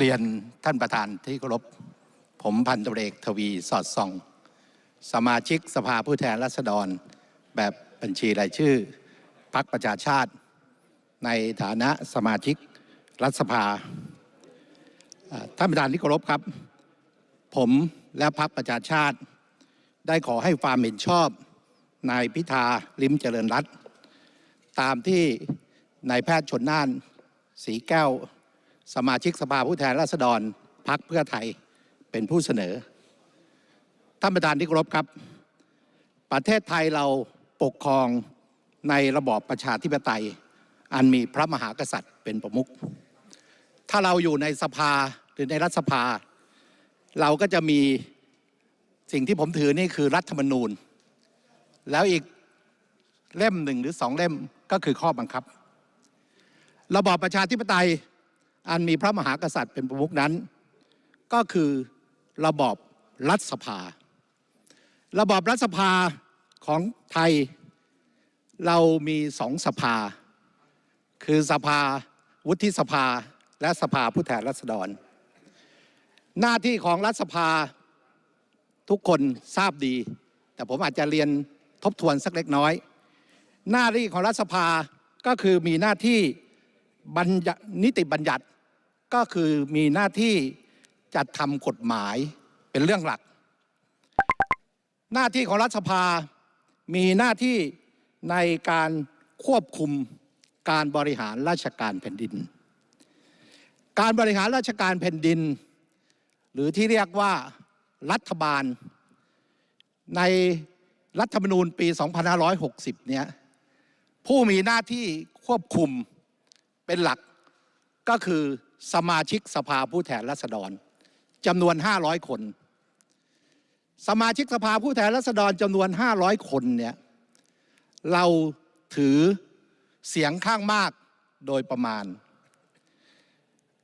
เรียนท่านประธานที่เคารพ ผมพันตำรเอกทวีสอดส่อง สมาชิกสภาผู้แทนราษฎร แบบบัญชีรายชื่อพรรคประชาชาติ ในฐานะสมาชิกรัฐสภา ท่านประธานที่เคารพครับ ผมและพรรคประชาชาติ ได้ขอให้ความเห็นชอบนายพิธาลิมเจริญรัตน์ตามที่นายแพทย์ชนน่านสีแก้ว สมาชิกสภาผู้แทนราษฎรพักเพื่อไทยเป็นผู้เสนอ ท่านประธานที่เคารพครับ ประเทศไทยเราปกครองในระบอบประชาธิปไตย อันมีพระมหากษัตริย์เป็นประมุข ถ้าเราอยู่ในสภาหรือในรัฐสภา เราก็จะมีสิ่งที่ผมถือนี่คือรัฐธรรมนูญ แล้วอีกเล่มหนึ่งหรือสองเล่มก็คือข้อบังคับ ระบอบประชาธิปไตย อันมีพระมหากษัตริย์เป็นประมุขนั้น ก็คือระบอบรัฐสภา ระบอบรัฐสภาของไทยเรามีสองสภา คือสภาวุฒิสภาและสภาผู้แทนราษฎร หน้าที่ของรัฐสภาทุกคนทราบดี แต่ผมอาจจะเรียนทบทวนสักเล็กน้อย หน้าที่ของรัฐสภาก็คือมีหน้าที่บัญญัตินิติบัญญัติ ก็คือมีหน้าที่จัดทำกฎหมายเป็นเรื่องหลัก หน้าที่ของรัฐสภา มีหน้าที่ในการควบคุมการบริหารราชการแผ่นดิน การบริหารราชการแผ่นดิน หรือที่เรียกว่ารัฐบาล ในรัฐธรรมนูญปี 2560 เนี่ยผู้มีหน้าที่ควบคุมเป็นหลักก็คือ สมาชิกสภาผู้แทนราษฎรจำนวน 500 คน สมาชิกสภาผู้แทนราษฎรจำนวน 500 คนเนี่ยเราถือเสียงข้างมากโดยประมาณ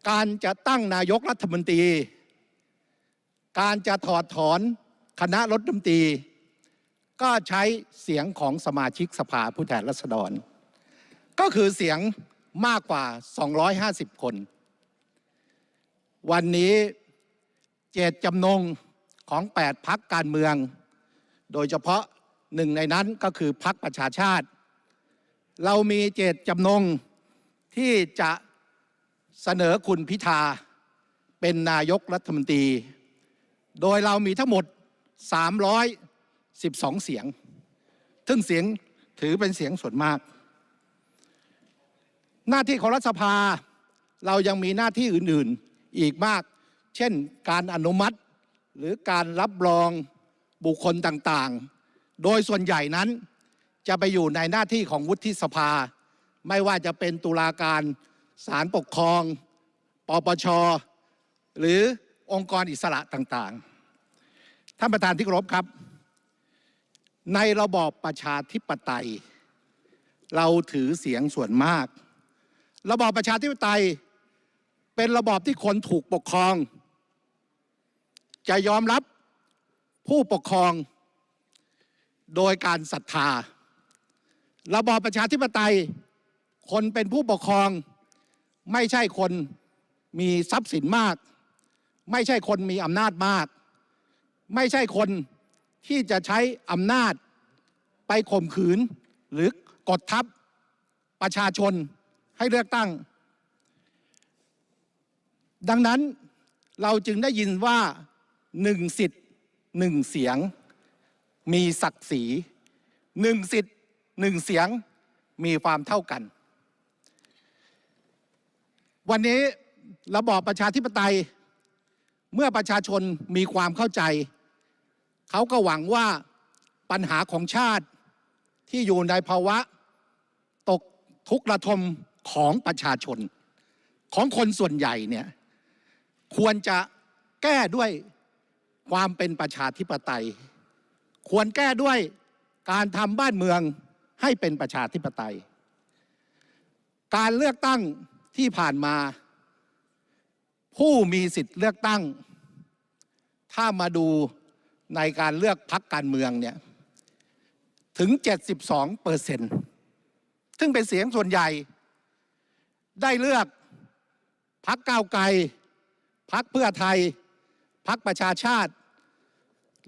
การจะตั้งนายกรัฐมนตรี การจะถอดถอนคณะรัฐมนตรี ก็ใช้เสียงของสมาชิกสภาผู้แทนราษฎร ก็คือเสียงมากกว่า 250 คน วันนี้เจตจำนงของ 8 พักการเมือง โดยเฉพาะหนึ่งในนั้นก็คือพักประชาชาติ เรามีเจตจำนงที่จะเสนอคุณพิธาเป็นนายกรัฐมนตรี โดยเรามีทั้งหมด 312 เสียง ซึ่งเสียงถือเป็นเสียงส่วนมาก หน้าที่ของรัฐสภาเรายังมีหน้าที่อื่น ๆ อีกมาก เช่นการอนุมัติหรือการรับรองบุคคลต่างๆ โดยส่วนใหญ่นั้นจะไปอยู่ในหน้าที่ของวุฒิสภา ไม่ว่าจะเป็นตุลาการศาลปกครอง ปปช หรือองค์กรอิสระต่างๆ ท่านประธานที่เคารพครับ ในระบอบประชาธิปไตย เราถือเสียงส่วนมาก ระบอบประชาธิปไตย เป็นระบอบที่คนถูกปกครอง จะยอมรับผู้ปกครอง โดยการศรัทธา ระบอบประชาธิปไตย คนเป็นผู้ปกครอง ไม่ใช่คนมีทรัพย์สินมาก ไม่ใช่คนมีอำนาจมาก ไม่ใช่คนที่จะใช้อำนาจไปข่มขืน หรือกดทับประชาชนให้เลือกตั้ง ดังนั้นเราจึงได้ยินว่าหนึ่งสิทธิ์หนึ่งเสียง มีศักดิ์ศรีหนึ่งสิทธิ์หนึ่งเสียงมีความเท่ากัน วันนี้ระบอบประชาธิปไตย เมื่อประชาชนมีความเข้าใจ เขาก็หวังว่าปัญหาของชาติที่อยู่ในภาวะ ตกทุกข์ระทมของประชาชน ของคนส่วนใหญ่เนี่ย ควรจะแก้ด้วยความเป็นประชาธิปไตย ควรแก้ด้วยการทำบ้านเมืองให้เป็นประชาธิปไตย การเลือกตั้งที่ผ่านมา ผู้มีสิทธิ์เลือกตั้ง ถ้ามาดูในการเลือกพักการเมืองเนี่ยถึง 72เปอร์เซ็นต์ซึ่งเป็นเสียงส่วนใหญ่ ได้เลือกพักก้าวไกล พักเพื่อไทยพักประชาชาติ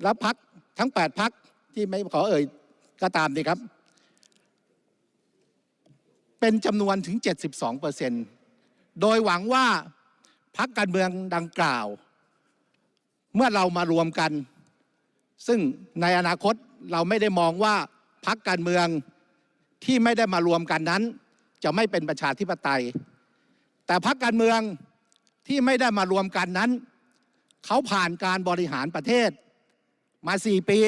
และพักทั้ง 8 พักที่ไม่ขอเอ่ยก็ตามดีครับ เป็นจำนวนถึง 72เปอร์เซ็นต์โดยหวังว่าพักการเมืองดังกล่าว เมื่อเรามารวมกัน ซึ่งในอนาคตเราไม่ได้มองว่าพักการเมืองที่ไม่ได้มารวมกันนั้น จะไม่เป็นประชาธิปไตย แต่พักการเมือง ที่ไม่ได้มารวมกันนั้น เขาผ่านการบริหารประเทศมาสี่ปี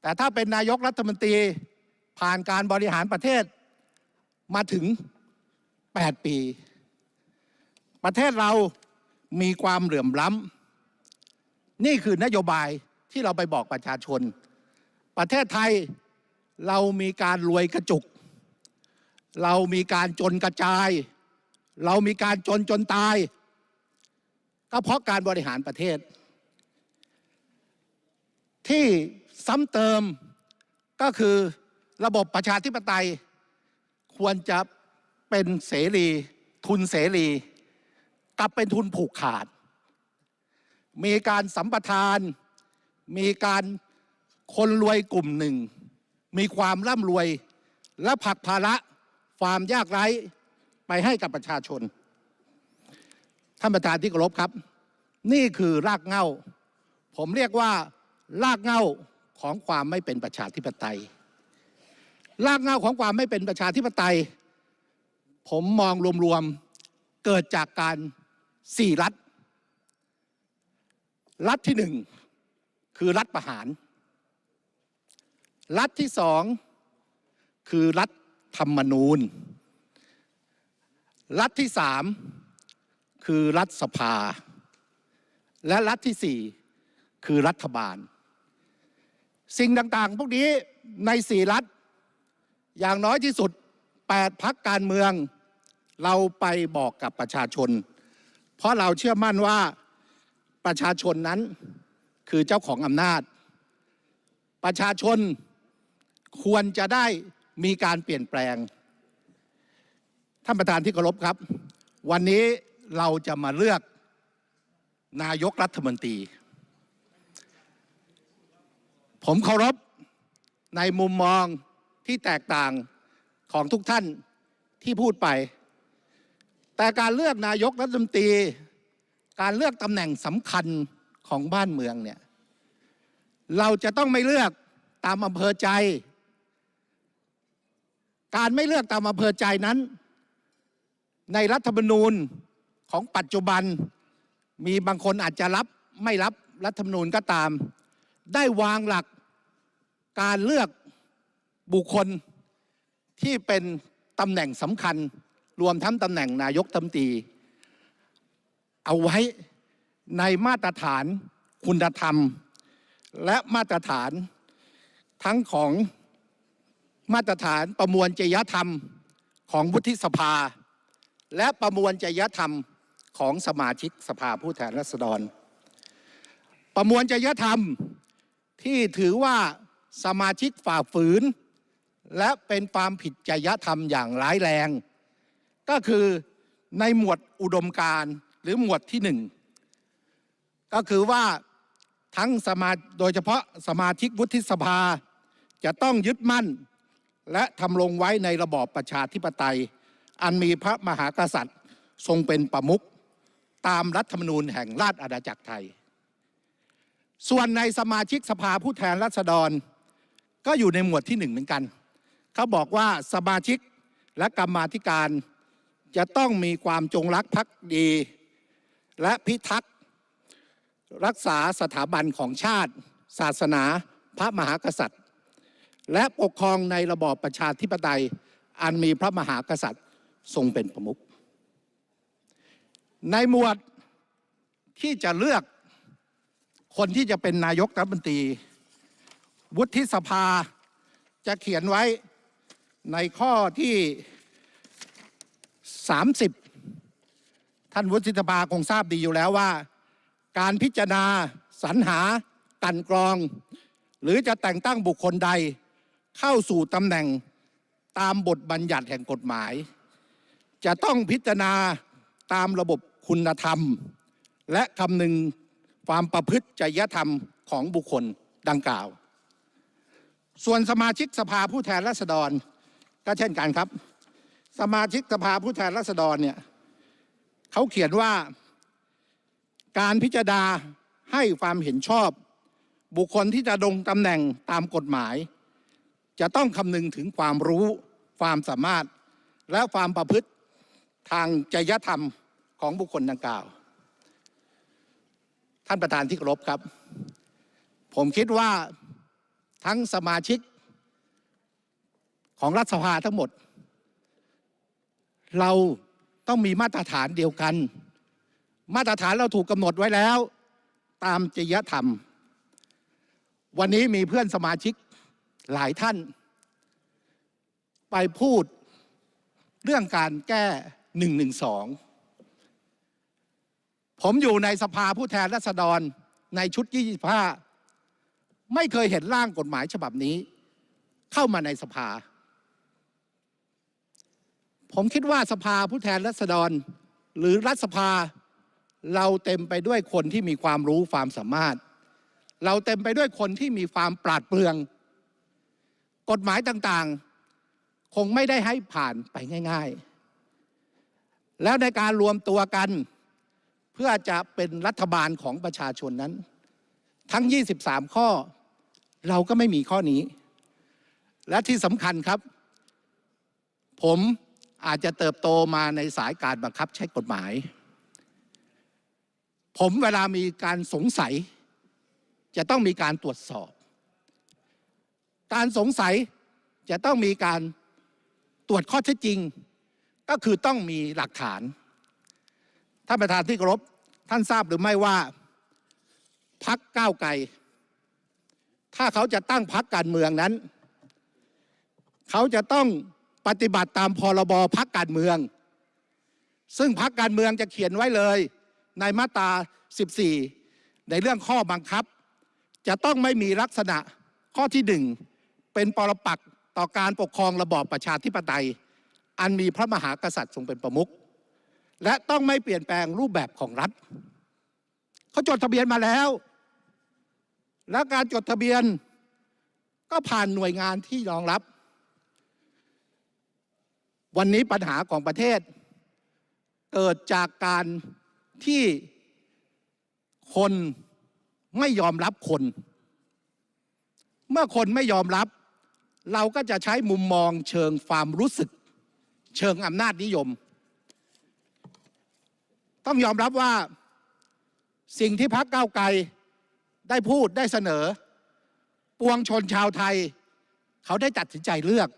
แต่ถ้าเป็นนายกรัฐมนตรีผ่านการบริหารประเทศมาถึง 8 ปี ประเทศเรามีความเหลื่อมล้ำนี่คือนโยบายที่เราไปบอกประชาชน ประเทศไทยเรามีการรวยกระจุก เรามีการจนกระจาย เรามีการจนจนตาย ก็เพราะการบริหารประเทศ ที่ซ้ำเติมก็คือระบบประชาธิปไตย ควรจะเป็นเสรี ทุนเสรี กลับเป็นทุนผูกขาด มีการสัมปทาน มีการคนรวยกลุ่มหนึ่ง มีความร่ำรวยและผลักภาระความยากไร้ ไปให้กับประชาชน ท่านประธานที่เคารพครับ นี่คือรากเหง้า ผมเรียกว่ารากเหง้าของความไม่เป็นประชาธิปไตย รากเหง้าของความไม่เป็นประชาธิปไตย ผมมองรวมๆเกิดจากการสี่รัฐ รัฐที่หนึ่งคือรัฐประหาร รัฐที่สองคือรัฐธรรมนูญ รัฐที่สามคือรัฐสภา และรัฐที่สี่คือรัฐบาล สิ่งต่างๆ พวกนี้ในสี่รัฐ อย่างน้อยที่สุด 8พักการเมือง เราไปบอกกับประชาชน เพราะเราเชื่อมั่นว่าประชาชนนั้นคือเจ้าของอำนาจ ประชาชนควรจะได้มีการเปลี่ยนแปลง ท่านประธานที่เคารพครับ วันนี้เราจะมาเลือกนายกรัฐมนตรี ผมเคารพในมุมมองที่แตกต่างของทุกท่านที่พูดไป แต่การเลือกนายกรัฐมนตรี การเลือกตำแหน่งสำคัญของบ้านเมืองเนี่ยเราจะต้องไม่เลือกตามอำเภอใจ การไม่เลือกตามอำเภอใจนั้น ในรัฐธรรมนูญของปัจจุบันมีบางคนอาจจะรับไม่รับรัฐธรรมนูญก็ตาม ได้วางหลักการเลือกบุคคลที่เป็นตำแหน่งสำคัญ รวมทั้งตำแหน่งนายกรัฐมนตี เอาไว้ในมาตรฐานคุณธรรม และมาตรฐานทั้งของมาตรฐานประมวลจริยธรรมของวุฒิสภา และประมวลจริยธรรมของสมาชิกสภาผู้แทนราษฎร ประมวลจริยธรรมที่ถือว่าสมาชิกฝ่าฝืน และเป็นความผิดจริยธรรมอย่างร้ายแรง ก็คือในหมวดอุดมการหรือหมวดที่หนึ่งก็คือว่าทั้งสมาโดยเฉพาะสมาชิกวุฒิสภาจะต้องยึดมั่น และทำลงไว้ในระบอบประชาธิปไตย อันมีพระมหากษัตริย์ทรงเป็นประมุขตามรัฐธรรมนูญแห่งราชอาณาจักรไทย ส่วนในสมาชิกสภาผู้แทนราษฎร ก็อยู่ในหมวดที่หนึ่งเหมือนกัน เขาบอกว่าสมาชิกและกรรมาธิการจะต้องมีความจงรักภักดี และพิทักษ์รักษาสถาบันของชาติ ศาสนา พระมหากษัตริย์ และปกครองในระบอบประชาธิปไตย อันมีพระมหากษัตริย์ ทรงเป็นประมุขในหมวดที่จะเลือกคนที่จะเป็นนายกรัฐมนตรีวุฒิสภาจะเขียนไว้ในข้อที่ 30 ท่านวุฒิสภาคงทราบดีอยู่แล้วว่า การพิจารณาสรรหากันกรอง หรือจะแต่งตั้งบุคคลใดเข้าสู่ตำแหน่งตามบทบัญญัติแห่งกฎหมาย จะต้องพิจารณาตามระบบคุณธรรม และคำนึงความประพฤติจริยธรรมของบุคคลดังกล่าว ส่วนสมาชิกสภาผู้แทนราษฎรก็เช่นกันครับ สมาชิกสภาผู้แทนราษฎรเนี่ยเขาเขียนว่าการพิจารณาให้ความเห็นชอบ บุคคลที่จะดงตำแหน่งตามกฎหมาย จะต้องคำนึงถึงความรู้ ความสามารถ และความประพฤติ ทางจริยธรรมของบุคคลดังกล่าว ท่านประธานที่เคารพครับ ผมคิดว่าทั้งสมาชิกของรัฐสภาทั้งหมด เราต้องมีมาตรฐานเดียวกัน มาตรฐานเราถูกกำหนดไว้แล้ว ตามจริยธรรม วันนี้มีเพื่อนสมาชิกหลายท่าน ไปพูดเรื่องการแก้ หนึ่งหนึ่งสองผมอยู่ในสภาผู้แทนราษฎรในชุด 25 ไม่เคยเห็นร่างกฎหมายฉบับนี้ เข้ามาในสภา ผมคิดว่าสภาผู้แทนราษฎร หรือรัฐสภาเราเต็มไปด้วยคนที่มีความรู้ความสามารถ เราเต็มไปด้วยคนที่มีความปราดเปรื่อง กฎหมายต่างๆ คงไม่ได้ให้ผ่านไปง่าย ๆ แล้วในการรวมตัวกันเพื่อจะเป็นรัฐบาลของประชาชนนั้น ทั้ง 23 ข้อเราก็ไม่มีข้อนี้ และที่สำคัญครับ ผมอาจจะเติบโตมาในสายการบังคับใช้กฎหมาย ผมเวลามีการสงสัย จะต้องมีการตรวจสอบ การสงสัยจะต้องมีการตรวจข้อเท็จจริง ก็คือต้องมีหลักฐาน ท่านประธานที่เคารพท่านทราบหรือไม่ว่าพักก้าวไกล ถ้าเขาจะตั้งพักการเมืองนั้น เขาจะต้องปฏิบัติตามพรบพักการเมือง ซึ่งพักการเมืองจะเขียนไว้เลย ในมาตรา 14 ในเรื่องข้อบังคับ จะต้องไม่มีลักษณะข้อที่หนึ่งเป็นปรปักต่อการปกครองระบอบประชาธิปไตย อันมีพระมหากษัตริย์ทรงเป็นประมุขและต้องไม่เปลี่ยนแปลงรูปแบบของรัฐเขาจดทะเบียนมาแล้ว แล้วการจดทะเบียนก็ผ่านหน่วยงานที่รองรับ วันนี้ปัญหาของประเทศ เกิดจากการที่คนไม่ยอมรับคน เมื่อคนไม่ยอมรับ เราก็จะใช้มุมมองเชิงความรู้สึก เชิงอำนาจนิยม ต้องยอมรับว่าสิ่งที่พักเก้าไกลได้พูดได้เสนอ ปวงชนชาวไทย เขาได้ตัดสินใจเลือก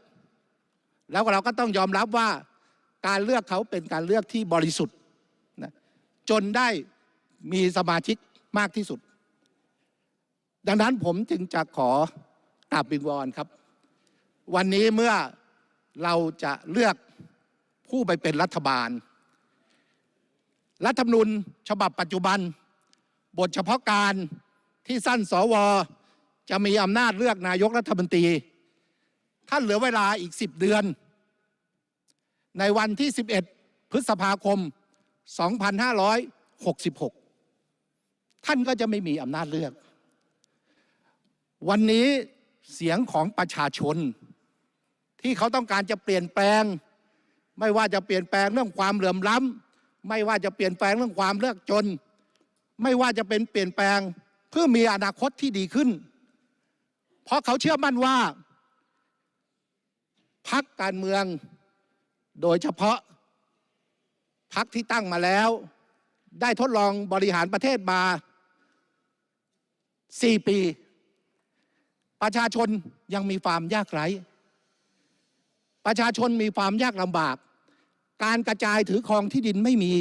แล้วเราก็ต้องยอมรับว่าการเลือกเขาเป็นการเลือกที่บริสุทธิ์นะจนได้มีสมาชิกมากที่สุด ดังนั้นผมจึงจะขอกราบบิงวอนครับ วันนี้เมื่อเราจะเลือก ผู้ไปเป็นรัฐบาล รัฐธรรมนูญฉบับปัจจุบัน บทเฉพาะการที่สั้นสวจะมีอำนาจเลือกนายกรัฐมนตรี ท่านเหลือเวลาอีก 10 เดือน ในวันที่ 11 พฤษภาคม 2566 ท่านก็จะไม่มีอำนาจเลือก วันนี้เสียงของประชาชน ที่เขาต้องการจะเปลี่ยนแปลง ไม่ว่าจะเปลี่ยนแปลงเรื่องความเหลื่อมล้ำไม่ว่าจะเปลี่ยนแปลงเรื่องความเลือกจน ไม่ว่าจะเป็นเปลี่ยนแปลงเพื่อมีอนาคตที่ดีขึ้น เพราะเขาเชื่อมั่นว่าพักการเมืองโดยเฉพาะพักที่ตั้งมาแล้ว ได้ทดลองบริหารประเทศมา4ปี ประชาชนยังมีความยากไร้ ประชาชนมีความยากลำบาก การกระจายถือครองที่ดินไม่มี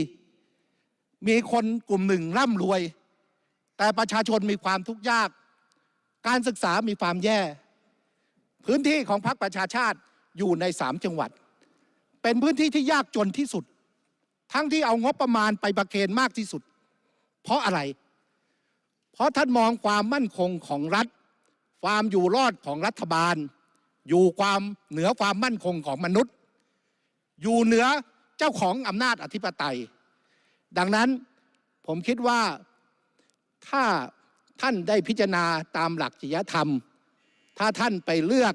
มีคนกลุ่มหนึ่งร่ำรวย แต่ประชาชนมีความทุกข์ยาก การศึกษามีความแย่ พื้นที่ของพรรคประชาชาติอยู่ในสามจังหวัด เป็นพื้นที่ที่ยากจนที่สุด ทั้งที่เอางบประมาณไปประเคนมากที่สุด เพราะอะไร เพราะท่านมองความมั่นคงของรัฐ ความอยู่รอดของรัฐบาล อยู่ความเหนือความมั่นคงของมนุษย์ อยู่เหนือเจ้าของอำนาจอธิปไตย ดังนั้นผมคิดว่าถ้าท่านได้พิจารณาตามหลักจริยธรรม ถ้าท่านไปเลือก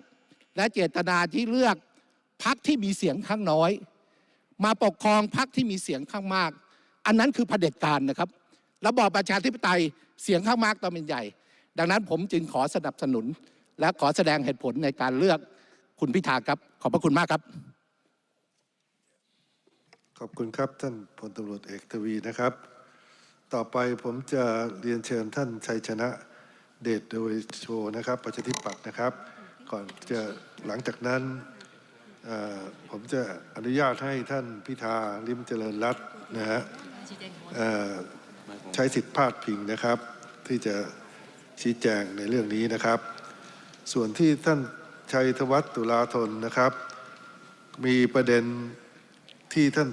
และเจตนาที่เลือกพักที่มีเสียงข้างน้อย มาปกครองพักที่มีเสียงข้างมาก อันนั้นคือเผด็จการนะครับระบอบประชาธิปไตยเสียงข้างมากต้องเป็นใหญ่ ดังนั้นผมจึงขอสนับสนุน และขอแสดงเหตุผลในการเลือกคุณพิธาครับ ขอบพระคุณมากครับ อบคุณครับท่านพลตำรวจเอกทวีนะครับ ต่อไปผมจะเรียนเชิญท่านชัยชนะเดชโดยโชนะครับประชาธิปัตย์นะครับ ก่อนจะหลังจากนั้นผมจะอนุญาตให้ท่านพิธาลิมเจริญรัตน์นะฮะใช้สิทธิพาดพิงนะครับ ที่จะชี้แจงในเรื่องนี้นะครับ ส่วนที่ท่านชัยธวัฒน์ตุลาธนนะครับ มีประเด็นที่ท่าน